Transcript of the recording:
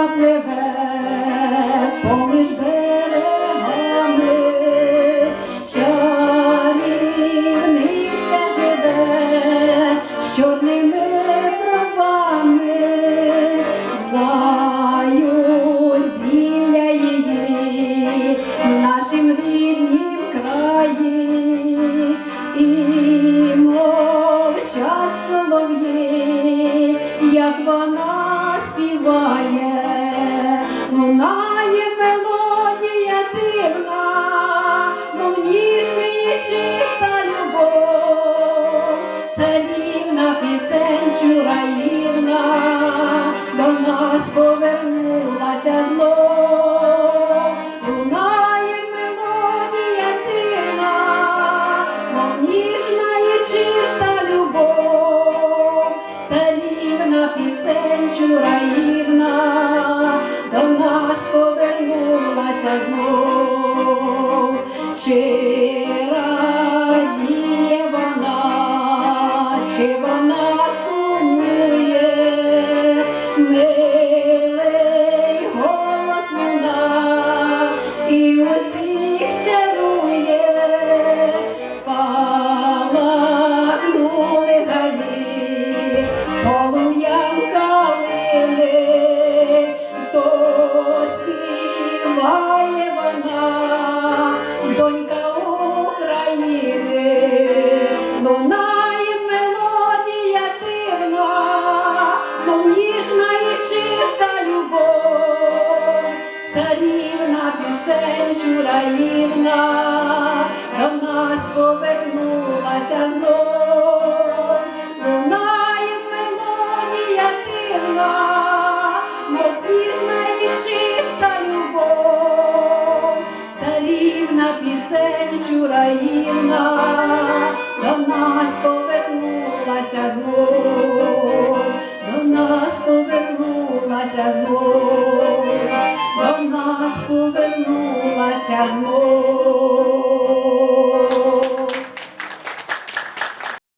Річка пливе поміж берегами, чарівниця живе з чорними травами, знаю зілля її в нашім ріднім краї і мовчать солов'ї, як вона. Співає чураївна, до нас повернулася знов. Лунає мелодія дивна, мов ніжна і чиста любов, це рівна пісень чураївна, до нас повернулася знов. Чи радіє вона, чи вона ніжна і чиста любов, царівна пісень чураївна, до нас повернулася знов, лунає мелодія дивна, мов ніжна і чиста любов, царівна пісень чураївна, до нас повернулася знов, amor, não nós governou, se asmou.